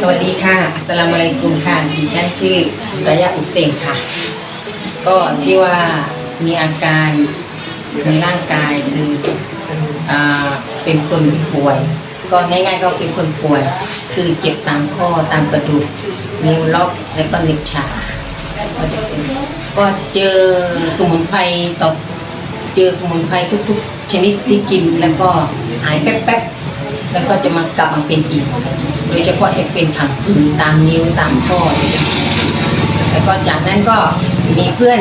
สวัสดีค่ะ อัสสลามุอะลัยกุมค่ะดิฉันชื่อรายะอุเซงค่ะ ก็ที่ว่ามีอาการในร่างกายคืออ่าเป็นคนป่วย ก็ง่ายๆก็เป็นคนป่วย คือเจ็บตามข้อตามกระดูกนิ้วล็อกและก็นิ้วชาก็จะเป็นก็เจอสมุนไพรต่อเจอสมุนไพรทุก ๆ ชนิดที่กินแล้วก็หายแป๊บๆ แล้วก็จะมากลับมาเป็นอีก โดยเฉพาะจะเป็นผังผืดตามนิ้วตามข้อแล้วก็จากนั้นก็มีเพื่อน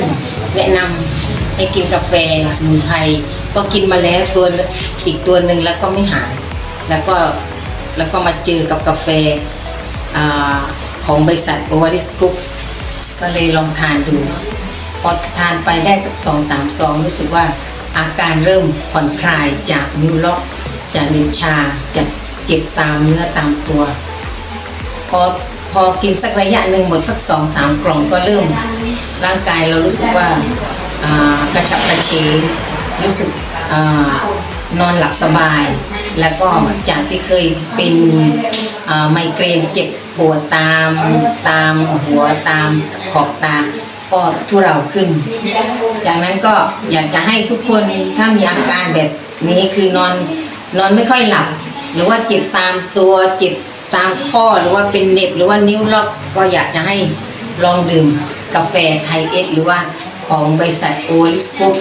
แนะนำให้กินกาแฟสมุนไพรก็กินมาแล้วตัวอีกตัวหนึ่งแล้วก็ไม่หาย แล้วก็แล้วก็มาเจอกับกาแฟอของบริษัทโอวาริสกุ๊ปก็เลยลองทานดูพอทานไปได้สักสองสามซองรู้สึกว่าอาการเริ่มผ่อนคลายจากนิ้วล็อก จากนิ้วชาจากเจ็บตามเนื้อตามตัว พอพอกินสักระยะหนึ่งหมดสักสองสามกล่องก็เริ่ม ร่างกายเรารู้สึกว่ากระฉับกระเฉงรู้สึกอนอนหลับสบาย แล้วก็จากที่เคยเป็นไมเกรนเจ็บปวดตามตามหัวตามขอบตาก็ทุเราขึ้น จากนั้นก็อยากจะให้ทุกคนถ้ามีอาการแบบนี้คือนอน นอนไม่ค่อยหลับ หรือว่าเจ็บตามตัวเจ็บตามข้อหรือว่าเป็นเน็บหรือว่านิ้วล็อกก็อยากจะให้ลองดื่มกาแฟไทยเอสหรือว่าของบริษัทโอลิสกุป